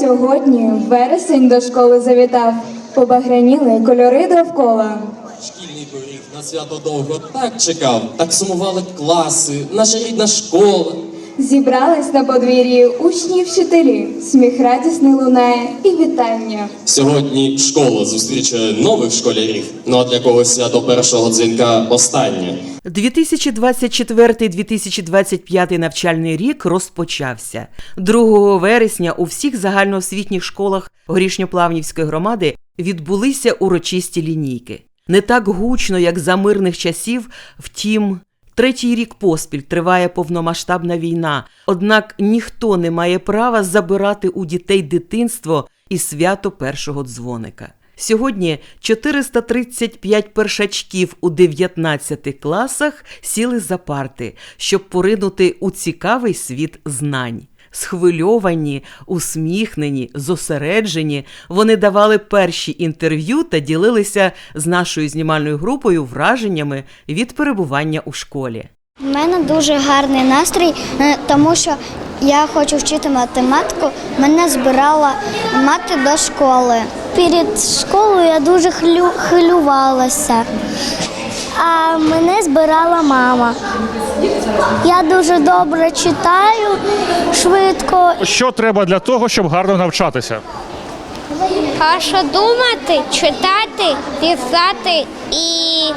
Сьогодні вересень до школи завітав, побагряніли кольори довкола. Шкільний поріг на свято довго так чекав, так сумували класи, наша рідна школа. Зібрались на подвір'ї учні й вчителі, сміх радісний лунає і вітання. Сьогодні школа зустрічає нових школярів. Ну а для когось свято першого дзвінка останнє. 2024-2025 навчальний рік розпочався. 2 вересня у всіх загальноосвітніх школах Горішньоплавнівської громади відбулися урочисті лінійки. Не так гучно, як за мирних часів, втім. Третій рік поспіль триває повномасштабна війна, однак ніхто не має права забирати у дітей дитинство і свято першого дзвоника. Сьогодні 435 першачків у 19 класах сіли за парти, щоб поринути у цікавий світ знань. Схвильовані, усміхнені, зосереджені, вони давали перші інтерв'ю та ділилися з нашою знімальною групою враженнями від перебування у школі. У мене дуже гарний настрій, е, тому що я хочу вчити математику. Мене збирала мати до школи. Перед школою я дуже хвилювалася, а мене збирала мама. Я дуже добре читаю швидко. Що треба для того, щоб гарно навчатися? Що думати, читати, писати і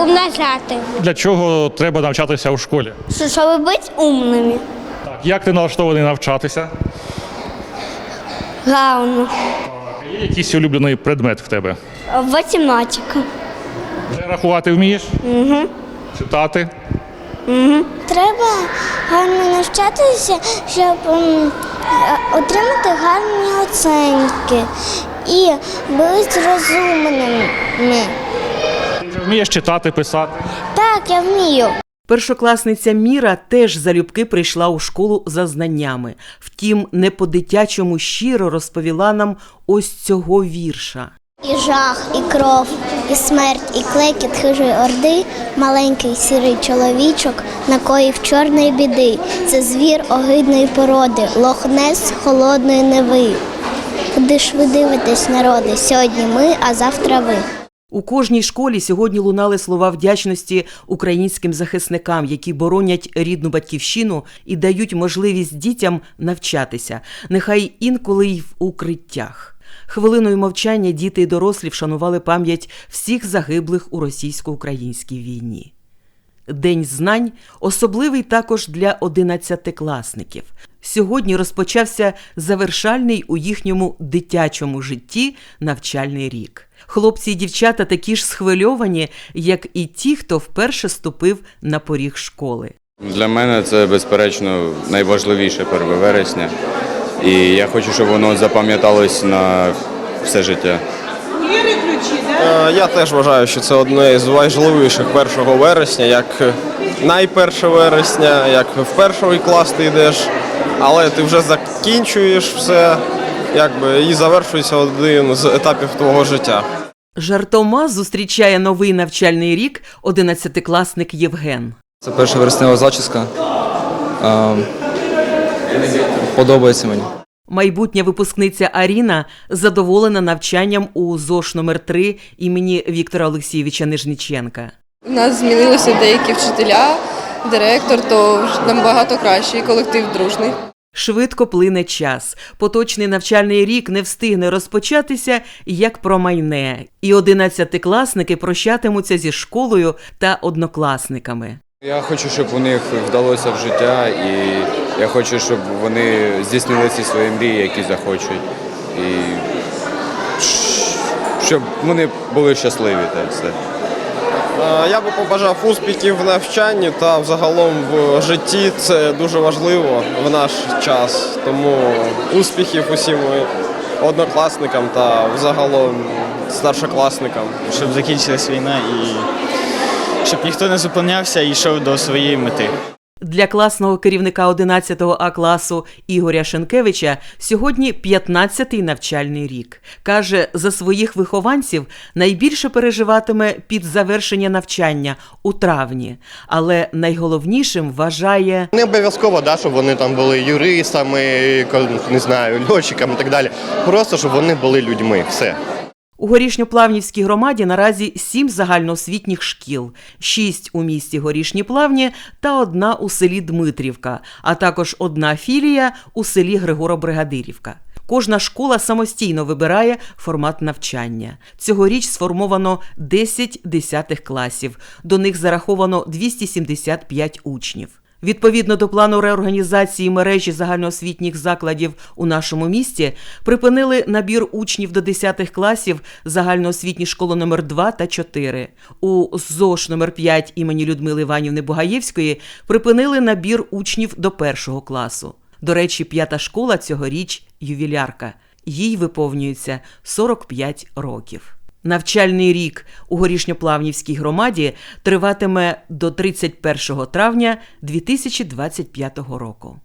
умножати. Для чого треба навчатися у школі? Щоб бути умними. Так, як ти налаштований навчатися? Гарно. Є якийсь улюблений предмет в тебе? Математика. Вже рахувати вмієш? Угу. Читати? Треба гарно навчатися, щоб м, е, отримати гарні оцінки і бути розумними. Ти вже вмієш читати, писати? Так, я вмію. Першокласниця Міра теж залюбки прийшла у школу за знаннями. Втім, не по-дитячому щиро розповіла нам ось цього вірша. І жах, і кров, і смерть, і клекіт хижої орди, маленький сірий чоловічок, накоїв чорної біди. Це звір огидної породи, лохнес холодної неви. Куди ж ви дивитесь, народи? Сьогодні ми, а завтра ви. У кожній школі сьогодні лунали слова вдячності українським захисникам, які боронять рідну батьківщину і дають можливість дітям навчатися, нехай інколи й в укриттях. Хвилиною мовчання діти і дорослі вшанували пам'ять всіх загиблих у російсько-українській війні. День знань особливий також для одинадцятикласників. Сьогодні розпочався завершальний у їхньому дитячому житті навчальний рік. Хлопці і дівчата такі ж схвильовані, як і ті, хто вперше ступив на поріг школи. Для мене це безперечно найважливіше 1 вересня. І я хочу, щоб воно запам'яталось на все життя. Е, Я теж вважаю, що це одне з важливіших 1 вересня, як найперше вересня, як в перший клас ти йдеш, але ти вже закінчуєш все, якби і завершується один з етапів твого життя. Жартома зустрічає новий навчальний рік одинадцятикласник Євген. Це перша вереснева зачіска. Подобається мені. Майбутня випускниця Аріна задоволена навчанням у ЗОШ номер 3 імені Віктора Олексійовича Нижниченка. У нас змінилися деякі вчителя, директор, то вже набагато краще, і колектив дружний. Швидко плине час. Поточний навчальний рік не встигне розпочатися, як промайне, і одинадцятикласники прощатимуться зі школою та однокласниками. Я хочу, щоб у них вдалося в життя, і я хочу, щоб вони здійснили всі свої мрії, які захочуть. І щоб вони були щасливі та все. Е, Я би побажав успіхів в навчанні та взагалом в житті. Це дуже важливо в наш час. Тому успіхів усім однокласникам та взагалом старшокласникам. щоб закінчилась війна і щоб ніхто не зупинявся і йшов до своєї мети. Для класного керівника 11 А класу Ігоря Шенкевича сьогодні 15-й навчальний рік. Каже, за своїх вихованців найбільше переживатиме під завершення навчання у травні, але найголовнішим вважає Не обов'язково, да, щоб вони там були юристами, не знаю, льотчиками і так далі. Просто щоб вони були людьми. Все. У Горішньоплавнівській громаді наразі сім загальноосвітніх шкіл, шість у місті Горішні Плавні та одна у селі Дмитрівка, а також одна філія у селі Григоро-Бригадирівка. Кожна школа самостійно вибирає формат навчання. Цьогоріч сформовано 10 десятих класів. До них зараховано 275 учнів. Відповідно до плану реорганізації мережі загальноосвітніх закладів у нашому місті, припинили набір учнів до 10 класів загальноосвітні школи номер 2 та 4. У ЗОШ номер 5 імені Людмили Іванівни Бугаєвської припинили набір учнів до першого класу. До речі, п'ята школа цьогоріч ювілярка. Їй виповнюється 45 років. Навчальний рік у Горішньоплавнівській громаді триватиме до 31 травня 2025 року.